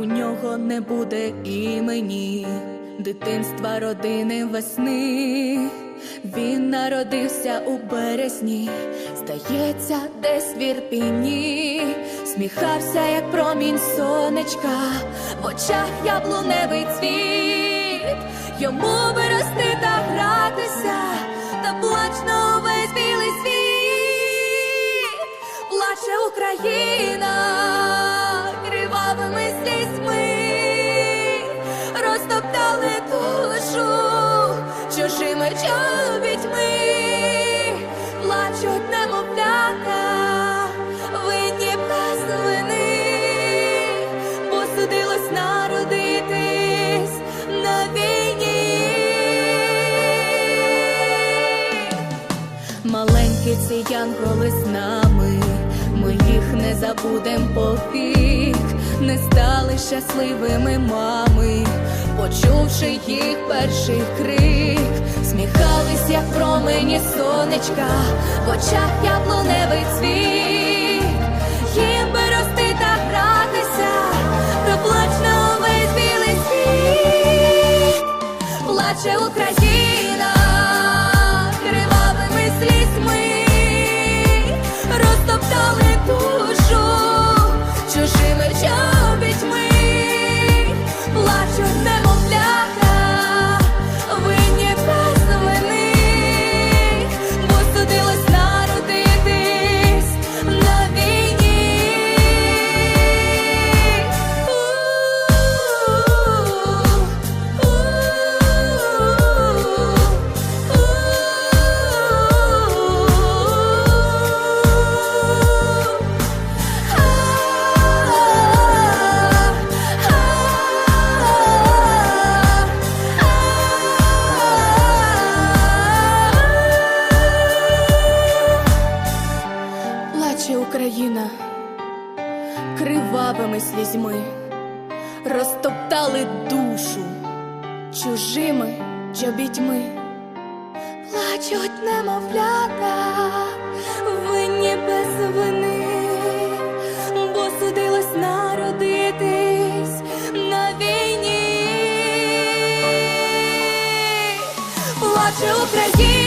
у нього не буде імені, дитинства родини весни. Він народився у березні, здається, десь в Ірпіні, сміхався, як промінь сонечка, в очах яблуневий цвіт, йому вирости та гратися, та плач на увесь білий світ, плаче Україна Маленькі ці янголи з нами, ми їх не забудем повік, не стали щасливими мами, почувши їх перший крик, сміхались, як промені сонечка, в очах яблуневий цвіт, Плаче Україна кривавими слізьми, розтоптали душу чужими чобітьми, плачуть немовлята, винні без вини, бо судилось народитись на війні. Плаче Україна.